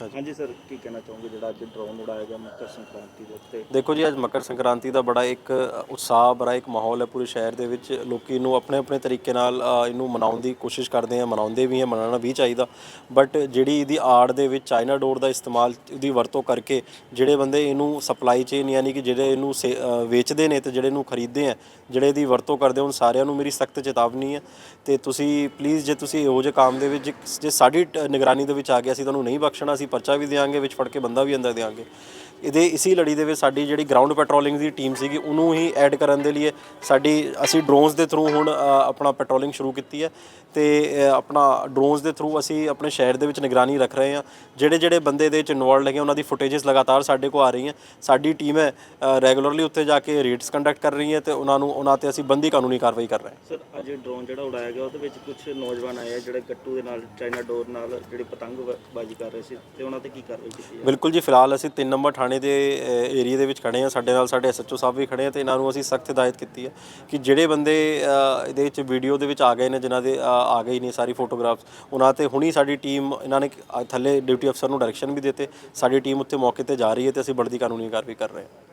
ਹਾਂਜੀ ਸਰ ਕੀ ਕਹਿਣਾ ਚਾਹੋਗੇ? ਜਿਹੜਾ ਅੱਜ ਡਰੋਨ ਉਡਾਇਆ ਗਿਆ ਮਕਰ ਸੰਕ੍ਰਾਂਤੀ ਦੇ ਉੱਤੇ? ਦੇਖੋ ਜੀ ਅੱਜ ਮਕਰ ਸੰਕ੍ਰਾਂਤੀ ਦਾ ਬੜਾ ਇੱਕ ਉਤਸ਼ਾਹ ਬੜਾ ਇੱਕ ਮਾਹੌਲ ਹੈ ਪੂਰੇ ਸ਼ਹਿਰ ਦੇ ਵਿੱਚ। ਲੋਕੀ ਨੂੰ ਆਪਣੇ ਆਪਣੇ ਤਰੀਕੇ ਨਾਲ ਇਹਨੂੰ ਮਨਾਉਣ ਦੀ ਕੋਸ਼ਿਸ਼ ਕਰਦੇ ਆ ਮਨਾਉਂਦੇ ਵੀ ਆ ਮਨਾਉਣਾ ਵੀ ਚਾਹੀਦਾ। ਬਟ ਜਿਹੜੀ ਇਹਦੀ ਆੜ ਦੇ ਵਿੱਚ ਚਾਈਨਾ ਡੋਰ ਦਾ ਇਸਤੇਮਾਲ ਇਹਦੀ ਵਰਤੋਂ ਕਰਕੇ ਜਿਹੜੇ ਬੰਦੇ ਇਹਨੂੰ ਸਪਲਾਈ ਚੇਨ ਯਾਨੀ ਕਿ ਜਿਹੜੇ ਇਹਨੂੰ ਸੇ- ਵੇਚਦੇ ਨੇ ਤੇ ਜਿਹੜੇ ਇਹਨੂੰ ਖਰੀਦਦੇ ਆ ਜਿਹੜੇ ਇਹਦੀ ਵਰਤੋਂ ਕਰਦੇ ਉਹਨਾਂ ਸਾਰਿਆਂ ਨੂੰ ਮੇਰੀ ਸਖਤ ਚੇਤਾਵਨੀ ਹੈ ਤੇ ਤੁਸੀਂ ਪਲੀਜ਼ ਜੇ ਤੁਸੀਂ ਇਹੋ ਜਿਹੇ ਕੰਮ ਦੇ ਵਿੱਚ ਜੇ- ਸਾਡੀ ਨਿਗਰਾਨੀ ਦੇ ਵਿੱਚ ਆ ਗਿਆ ਅਸੀਂ ਤੁਹਾਨੂੰ ਨਹੀਂ ਬਖਸ਼ਣਾ ਅਸੀਂ ਪਰਚਾ ਵੀ ਦਿਆਂਗੇ ਵਿੱਚ ਫੜ ਕੇ ਬੰਦਾ ਵੀ ਅੰਦਰ ਦਿਆਂਗੇ। ਇਹਦੇ ਇਸੀ ਲੜੀ ਦੇ ਵਿੱਚ ਸਾਡੀ ਜਿਹੜੀ ਗਰਾਊਂਡ ਪੈਟਰੋਲਿੰਗ ਦੀ ਟੀਮ ਸੀਗੀ ਉਹਨੂੰ ਹੀ ਐਡ ਕਰਨ ਦੇ ਲਈ ਸਾਡੀ ਅਸੀਂ ਡਰੋਨਸ ਦੇ ਥਰੂ ਹੁਣ ਆਪਣਾ ਪੈਟਰੋਲਿੰਗ ਸ਼ੁਰੂ ਕੀਤੀ ਹੈ ਤੇ ਆਪਣਾ ਡਰੋਨਸ ਦੇ ਥਰੂ ਅਸੀਂ ਆਪਣੇ ਸ਼ਹਿਰ ਦੇ ਵਿੱਚ ਨਿਗਰਾਨੀ ਰੱਖ ਰਹੇ ਹਾਂ। ਜਿਹੜੇ ਜਿਹੜੇ ਬੰਦੇ ਇਹਦੇ ਵਿੱਚ ਇਨਵੋਲਡ ਹੈਗੇ ਉਹਨਾਂ ਦੀ ਫੁਟੇजेस ਲਗਾਤਾਰ ਸਾਡੇ ਕੋਲ ਆ ਰਹੀਆਂ। ਸਾਡੀ ਟੀਮ ਹੈ ਰੈਗੂਲਰਲੀ ਉੱਤੇ ਜਾ ਕੇ ਰੇਡਸ ਕੰਡਕਟ ਕਰ ਰਹੀ ਹੈ ਤੇ ਉਹਨਾਂ ਨੂੰ ਉਹਨਾਂ ਤੇ ਅਸੀਂ ਬੰਦੀ ਕਾਨੂੰਨੀ ਕਾਰਵਾਈ ਕਰ ਰਹੇ ਹਾਂ। ਸਰ ਅੱਜ ਡਰੋਨ ਜਿਹੜਾ ਉਡਾਇਆ ਗਿਆ ਉਹਦੇ ਵਿੱਚ ਕੁਝ ਨੌਜਵਾਨ ਆਏ ਆ ਜਿਹੜੇ ਗੱਟੂ ਦੇ ਨਾਲ ਚਾਈਨਾ ਡੋਰ ਨਾਲ ਜਿਹੜੀ ਪਤੰਗ ਬ- ਬਾਜੀ ਕਰ ਰਹੇ ਸੀ ਤੇ ਉਹਨਾਂ ਤੇ ਕੀ ਕਾਰਵਾਈ ਕੀਤੀ ਹੈ ਬਿਲਕੁਲ ਜੀ ਫਿਲਹਾਲ ਅਸੀਂ 3 ਨੰਬਰ ਥਾਣੇ ਦੇ ਏਰੀਆ ਦੇ ਵਿੱਚ ਖੜੇ ਹਾਂ ਸਾਡੇ ਨਾਲ ਸਾਡੇ ਐਸਐਚਓ ਸਾਹਿਬ ਵੀ ਖੜੇ ਆ ਤੇ ਇਹਨਾਂ ਨੂੰ ਅਸੀਂ ਸਖਤ ਹਦਾਇਤ ਕੀਤੀ ਹੈ ਕਿ ਜਿਹੜੇ ਬੰਦੇ ਇਹਦੇ ਵਿੱਚ ਵੀਡੀਓ ਦੇ ਵਿੱਚ ਆ ਗਏ ਨੇ, ਜਿਨ੍ਹਾਂ ਦੇ ਆ ਗਈ ਨੇ ਸਾਰੀ ਫੋਟੋਗ੍ਰਾਫਸ, ਉਹਨਾਂ ਤੇ ਹੁਣੀ ਸਾਡੀ ਟੀਮ, ਇਹਨਾਂ ਨੇ ਥੱਲੇ ਡਿਊਟੀ ਅਫਸਰ ਨੂੰ ਡਾਇਰੈਕਸ਼ਨ ਵੀ ਦਿੱਤੇ। ਸਾਡੀ ਟੀਮ ਉੱਥੇ ਮੌਕੇ ਤੇ ਜਾ ਰਹੀ ਹੈ ਤੇ ਅਸੀਂ ਬਣਦੀ ਕਾਨੂੰਨੀ ਕਾਰਵਾਈ ਕਰ ਰਹੇ ਹਾਂ।